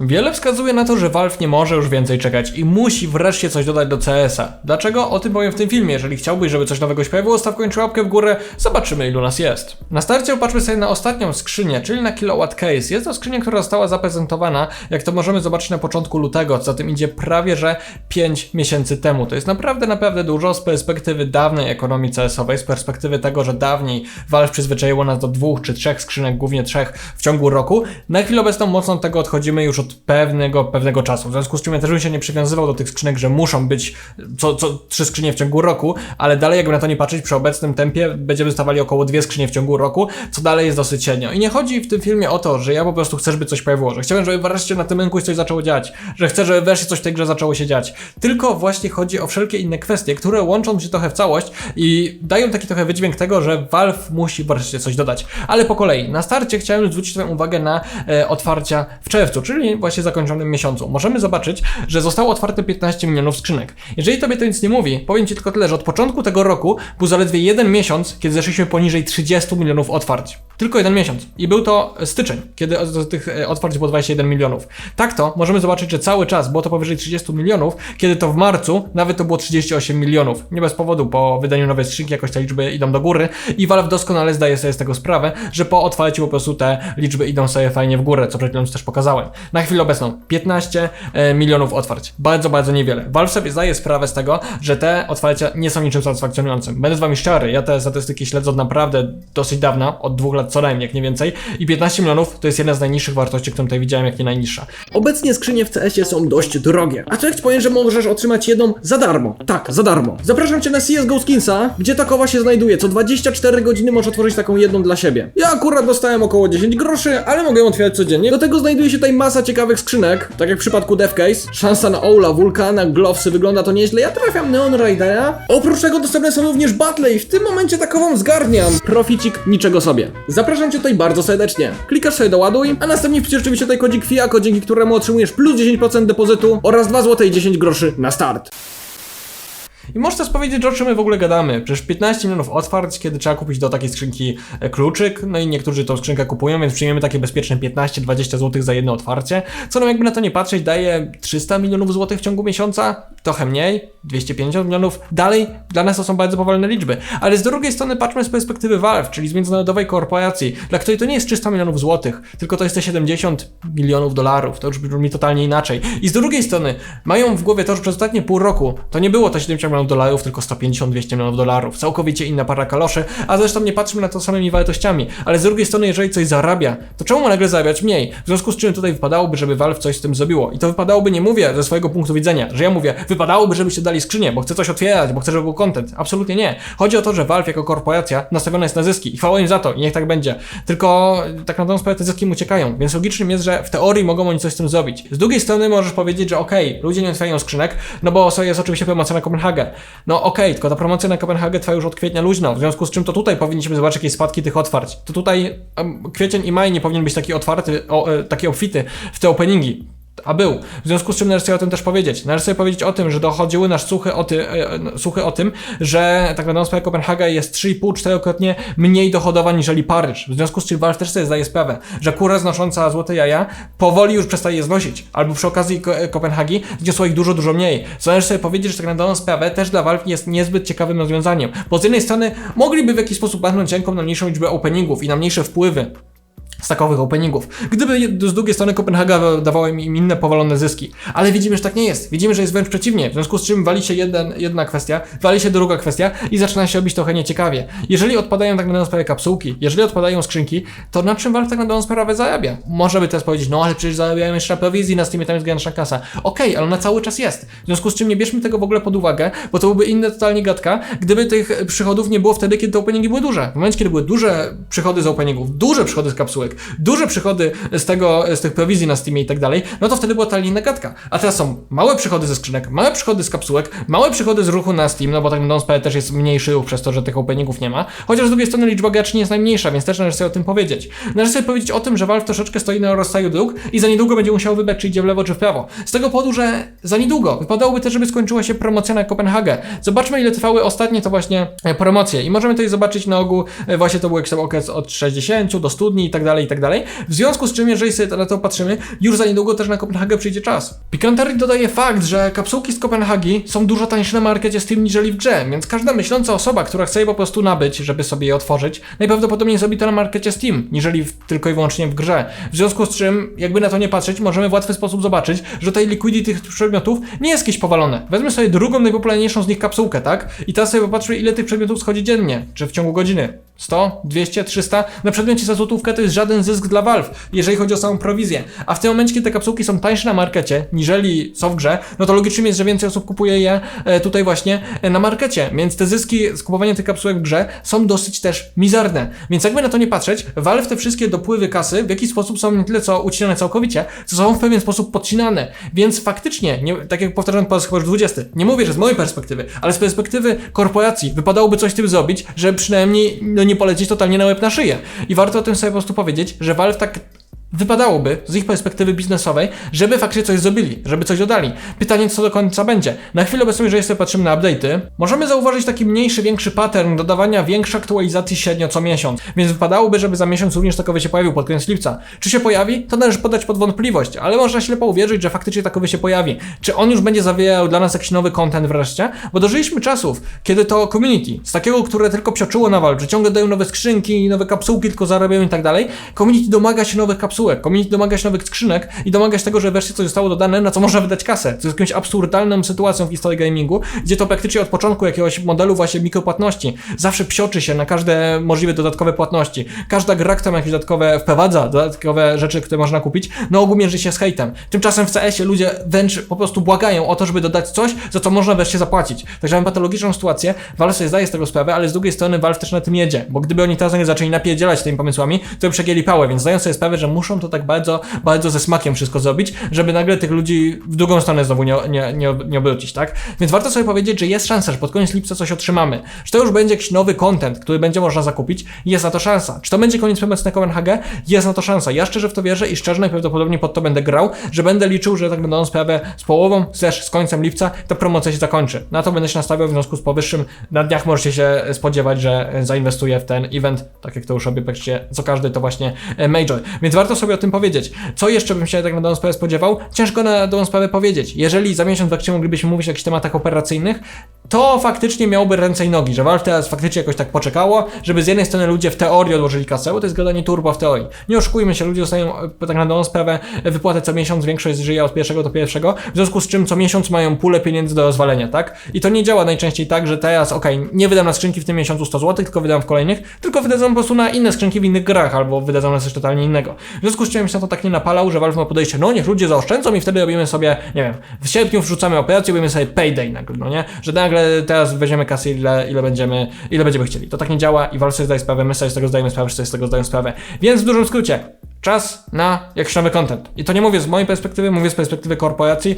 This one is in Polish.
Wiele wskazuje na to, że Valve nie może już więcej czekać i musi wreszcie coś dodać do CS-a. Dlaczego? O tym powiem w tym filmie. Jeżeli chciałbyś, żeby coś nowego się pojawiło, staw kończy łapkę w górę, zobaczymy ilu nas jest. Na starcie popatrzmy sobie na ostatnią skrzynię, czyli na Kilowatt Case. Jest to skrzynia, która została zaprezentowana, jak to możemy zobaczyć na początku lutego, co za tym idzie prawie, że 5 miesięcy temu. To jest naprawdę, naprawdę dużo z perspektywy dawnej ekonomii CS-owej, z perspektywy tego, że dawniej Valve przyzwyczaiło nas do dwóch czy trzech skrzynek, głównie trzech w ciągu roku. Na chwilę obecną mocno od tego odchodzimy już od pewnego, pewnego czasu. W związku z czym ja też bym się nie przywiązywał do tych skrzynek, że muszą być co, co trzy skrzynie w ciągu roku, ale dalej jakby na to nie patrzeć, przy obecnym tempie będziemy dostawali około dwie skrzynie w ciągu roku, co dalej jest dosyć średnio. I nie chodzi w tym filmie o to, że ja po prostu chcę, żeby coś pojawiło, że chciałem, żeby wreszcie na tym rynku coś zaczęło dziać, że chcę, żeby wreszcie coś w tej grze zaczęło się dziać. Tylko właśnie chodzi o wszelkie inne kwestie, które łączą się trochę w całość i dają taki trochę wydźwięk tego, że Valve musi wreszcie coś dodać. Ale po kolei, na starcie chciałem zwrócić uwagę na e, otwarcia w czerwcu, czyli właśnie zakończonym miesiącu. Możemy zobaczyć, że zostało otwarte 15 milionów skrzynek. Jeżeli Tobie to nic nie mówi, powiem Ci tylko tyle, że od początku tego roku był zaledwie jeden miesiąc, kiedy zeszliśmy poniżej 30 milionów otwarć. Tylko jeden miesiąc. I był to styczeń, kiedy z tych e, otwarć było 21 milionów. Tak to możemy zobaczyć, że cały czas było to powyżej 30 milionów, kiedy to w marcu nawet to było 38 milionów. Nie bez powodu, po wydaniu nowej skrzynki jakoś te liczby idą do góry i Valve doskonale zdaje sobie z tego sprawę, że po otwarciu po prostu te liczby idą sobie fajnie w górę, co przed chwilą też pokazałem. Na chwilę obecną 15 e, milionów otwarć. Bardzo, bardzo niewiele. Valve sobie zdaje sprawę z tego, że te otwarcia nie są niczym satysfakcjonującym. Będę z wami szczery, ja te statystyki śledzę od naprawdę dosyć dawna, od dwóch lat co najmniej, jak nie więcej. I 15 milionów to jest jedna z najniższych wartości, którą tutaj widziałem, jak nie najniższa. Obecnie skrzynie w CS-ie są dość drogie. A co jak powiem, że możesz otrzymać jedną za darmo? Tak, za darmo. Zapraszam cię na CSGO Skinsa, gdzie takowa się znajduje. Co 24 godziny możesz otworzyć taką jedną dla siebie. Ja akurat dostałem około 10 groszy, ale mogę ją otwierać codziennie. Do tego znajduje się tutaj masa ciekawych skrzynek, tak jak w przypadku Devcase. Szansa na Ola, Vulkana, Glowsy, wygląda to nieźle. Ja trafiam Neon Raidera. Oprócz tego dostępne są również battle i w tym momencie takową zgarniam. Proficik niczego sobie. Zapraszam cię tutaj bardzo serdecznie. Klikasz sobie doładuj, a następnie wpisz oczywiście tutaj kodzik FIAKO, dzięki któremu otrzymujesz plus 10% depozytu oraz 2 zł i 10 groszy na start. I możesz też powiedzieć, o czym my w ogóle gadamy. Przecież 15 milionów otwarć, kiedy trzeba kupić do takiej skrzynki e, kluczyk, no i niektórzy tą skrzynkę kupują, więc przyjmiemy takie bezpieczne 15-20 zł za jedno otwarcie, co nam jakby na to nie patrzeć daje 300 milionów złotych w ciągu miesiąca, trochę mniej, 250 milionów. Dalej, dla nas to są bardzo powolne liczby. Ale z drugiej strony patrzmy z perspektywy Valve, czyli z międzynarodowej korporacji, dla której to nie jest 300 milionów złotych, tylko to jest te 70 milionów dolarów. To już brzmi totalnie inaczej. I z drugiej strony mają w głowie to, że przez ostatnie pół roku to nie było to 70 milionów dolarów, tylko 150-200 milionów dolarów. Całkowicie inna para kaloszy, a zresztą nie patrzymy na to samymi wartościami. Ale z drugiej strony, jeżeli coś zarabia, to czemu ma nagle zarabiać mniej? W związku z czym tutaj wypadałoby, żeby Valve coś z tym zrobiło. I to wypadałoby, nie mówię ze swojego punktu widzenia, że ja mówię, wypadałoby, żebyście dali skrzynię, bo chcę coś otwierać, bo chcę, żeby był content. Absolutnie nie. Chodzi o to, że Valve jako korporacja nastawiona jest na zyski i chwała im za to i niech tak będzie. Tylko tak na dobrą sprawę te zyski im uciekają, więc logicznym jest, że w teorii mogą oni coś z tym zrobić. Z drugiej strony możesz powiedzieć, że okej, ludzie nie otwierają skrzynek, no bo jest oczywiście promocja na Kopenhagę. No okej, tylko ta promocja na Kopenhagę trwa już od kwietnia luźno, w związku z czym to tutaj powinniśmy zobaczyć jakieś spadki tych otwarć. To tutaj em, kwiecień i maj nie powinien być taki otwarty, o, e, taki obfity w te openingi. A był. W związku z czym należy sobie o tym też powiedzieć. Należy sobie powiedzieć o tym, że dochodziły nas słuchy o, ty, e, e, słuchy o tym, że tak naprawdę sprawę Kopenhaga jest 3,5-4-krotnie mniej dochodowa niżeli Paryż. W związku z czym Valve też sobie zdaje sprawę, że kura znosząca złote jaja powoli już przestaje je znosić. Albo przy okazji Ko- e, Kopenhagi zniosło ich dużo, dużo mniej. Co należy sobie powiedzieć, że tak na dobrą sprawę też dla Valve jest niezbyt ciekawym rozwiązaniem. Bo z jednej strony mogliby w jakiś sposób machnąć ręką na mniejszą liczbę openingów i na mniejsze wpływy takowych openingów. Gdyby z drugiej strony Kopenhaga dawała im inne powalone zyski. Ale widzimy, że tak nie jest. Widzimy, że jest wręcz przeciwnie. W związku z czym wali się jeden, jedna kwestia, wali się druga kwestia i zaczyna się robić trochę nieciekawie. Jeżeli odpadają tak na dobrą sprawę kapsułki, jeżeli odpadają skrzynki, to na czym Valve tak na sprawę zarabia? Można by teraz powiedzieć, no ale przecież zarabiają jeszcze na prowizji, na Steamie tam jest gigantyczna kasa. Okej, ale ona cały czas jest. W związku z czym nie bierzmy tego w ogóle pod uwagę, bo to byłby inny totalnie gadka, gdyby tych przychodów nie było wtedy, kiedy te openingi były duże. W momencie, kiedy były duże przychody z openingów, duże przychody z kapsułek, duże przychody z tego, z tych prowizji na Steamie i tak dalej, no to wtedy była totalnie inna gadka. A teraz są małe przychody ze skrzynek, małe przychody z kapsułek, małe przychody z ruchu na Steam, no bo tak sprawę też jest mniejszy ruch przez to, że tych openingów nie ma. Chociaż z drugiej strony liczba graczy nie jest najmniejsza, więc też należy sobie o tym powiedzieć. Należy sobie powiedzieć o tym, że Valve troszeczkę stoi na rozstaju dróg i za niedługo będzie musiał wybrać, czy idzie w lewo, czy w prawo. Z tego powodu, że za niedługo wypadałoby też, żeby skończyła się promocja na Kopenhagę. Zobaczmy, ile trwały ostatnie to właśnie e, promocje i możemy tutaj zobaczyć na ogół, e, właśnie to był jakiś okres od 60 do studni i tak dalej, i tak dalej. W związku z czym, jeżeli sobie na to patrzymy, już za niedługo też na Kopenhagę przyjdzie czas. Pikanterii dodaje fakt, że kapsułki z Kopenhagi są dużo tańsze na markecie Steam niżeli w grze, więc każda myśląca osoba, która chce je po prostu nabyć, żeby sobie je otworzyć, najprawdopodobniej zrobi to na markecie Steam, niżeli w, tylko i wyłącznie w grze. W związku z czym, jakby na to nie patrzeć, możemy w łatwy sposób zobaczyć, że tej liquidity tych przedmiotów nie jest jakieś powalone. Weźmy sobie drugą najpopularniejszą z nich kapsułkę, tak? I teraz sobie popatrzmy, ile tych przedmiotów schodzi dziennie, czy w ciągu godziny. 100, 200, 300. Na przedmiocie za złotówkę to jest żaden zysk dla Valve, jeżeli chodzi o samą prowizję. A w tym momencie, kiedy te kapsułki są tańsze na markecie, niżeli są w grze, no to logicznym jest, że więcej osób kupuje je e, tutaj właśnie e, na markecie. Więc te zyski z kupowania tych kapsułek w grze są dosyć też mizerne. Więc jakby na to nie patrzeć, Valve te wszystkie dopływy kasy w jakiś sposób są nie tyle co ucinane całkowicie, co są w pewien sposób podcinane. Więc faktycznie, nie, tak jak powtarzam po raz chyba już 20, nie mówię, że z mojej perspektywy, ale z perspektywy korporacji wypadałoby coś z tym zrobić, żeby przynajmniej no, nie polecieć totalnie na łeb na szyję. I warto o tym sobie po prostu powiedzieć, że Valve tak wypadałoby z ich perspektywy biznesowej, żeby faktycznie coś zrobili, żeby coś dodali. Pytanie, co do końca będzie. Na chwilę obecną, jeżeli sobie patrzymy na update'y, możemy zauważyć taki mniejszy, większy pattern dodawania większej aktualizacji średnio co miesiąc, więc wypadałoby, żeby za miesiąc również takowy się pojawił pod koniec lipca. Czy się pojawi? To należy podać pod wątpliwość, ale można ślepo uwierzyć, że faktycznie takowy się pojawi. Czy on już będzie zawierał dla nas jakiś nowy content wreszcie? Bo dożyliśmy czasów, kiedy to community, z takiego, które tylko psioczyło na że ciągle dają nowe skrzynki, nowe kapsułki, tylko zarabiają i tak dalej, community domaga się nowych kapsułek, community domaga się nowych skrzynek i domaga się tego, że wreszcie coś zostało dodane, na co można wydać kasę. To jest jakąś absurdalną sytuacją w historii gamingu, gdzie to praktycznie od początku jakiegoś modelu właśnie mikropłatności zawsze psioczy się na każde możliwe dodatkowe płatności. Każda gra, która ma jakieś dodatkowe, wprowadza dodatkowe rzeczy, które można kupić, na ogół mierzy się z hejtem. Tymczasem w CS-ie ludzie wręcz po prostu błagają o to, żeby dodać coś, za co można wreszcie zapłacić. Także mamy patologiczną sytuację, Valve sobie zdaje z tego sprawę, ale z drugiej strony Valve też na tym jedzie, bo gdyby oni teraz nie zaczęli napierdzielać tymi pomysłami, to by przegięli pałę, więc zdają sobie sprawę, że muszą to tak bardzo, bardzo ze smakiem wszystko zrobić, żeby nagle tych ludzi w drugą stronę znowu nie, nie, nie, nie obrócić, tak? Więc warto sobie powiedzieć, że jest szansa, że pod koniec lipca coś otrzymamy. Że to już będzie jakiś nowy content, który będzie można zakupić, jest na to szansa. Czy to będzie koniec pomocy na Copenhagen? Jest na to szansa. Ja szczerze w to wierzę i szczerze najprawdopodobniej pod to będę grał, że będę liczył, że tak będą sprawę z połową, też z końcem lipca, ta promocja się zakończy. Na to będę się nastawiał w związku z powyższym. Na dniach możecie się spodziewać, że zainwestuję w ten event, tak jak to już robię praktycznie co każdy to właśnie e, major. Więc warto sobie o tym powiedzieć. Co jeszcze bym się tak na dobrą sprawę spodziewał? Ciężko na dobrą sprawę powiedzieć. Jeżeli za miesiąc w moglibyśmy mówić o jakichś tematach operacyjnych, to faktycznie miałoby ręce i nogi, że Valve teraz faktycznie jakoś tak poczekało, żeby z jednej strony ludzie w teorii odłożyli kasę, bo to jest gadanie turbo w teorii. Nie oszukujmy się, ludzie dostają e, tak na dobrą sprawę e, wypłatę co miesiąc, większość żyje od pierwszego do pierwszego, w związku z czym co miesiąc mają pulę pieniędzy do rozwalenia, tak? I to nie działa najczęściej tak, że teraz, okej, nie wydam na skrzynki w tym miesiącu 100 zł, tylko wydam w kolejnych, tylko wydadzą po prostu na inne skrzynki w innych grach, albo wydadzą na coś totalnie innego. W związku z czym się to tak nie napalał, że Valve ma podejście, no niech ludzie zaoszczędzą i wtedy robimy sobie, nie wiem, w sierpniu wrzucamy operację, robimy sobie payday nagle, no nie? Że nagle teraz weźmiemy kasy ile, ile będziemy, ile będziemy chcieli. To tak nie działa i Valve sobie zdaje sprawę, my sobie z tego zdajemy sprawę, wszyscy z tego zdają sprawę. Więc w dużym skrócie, czas na jakiś nowy content. I to nie mówię z mojej perspektywy, mówię z perspektywy korporacji,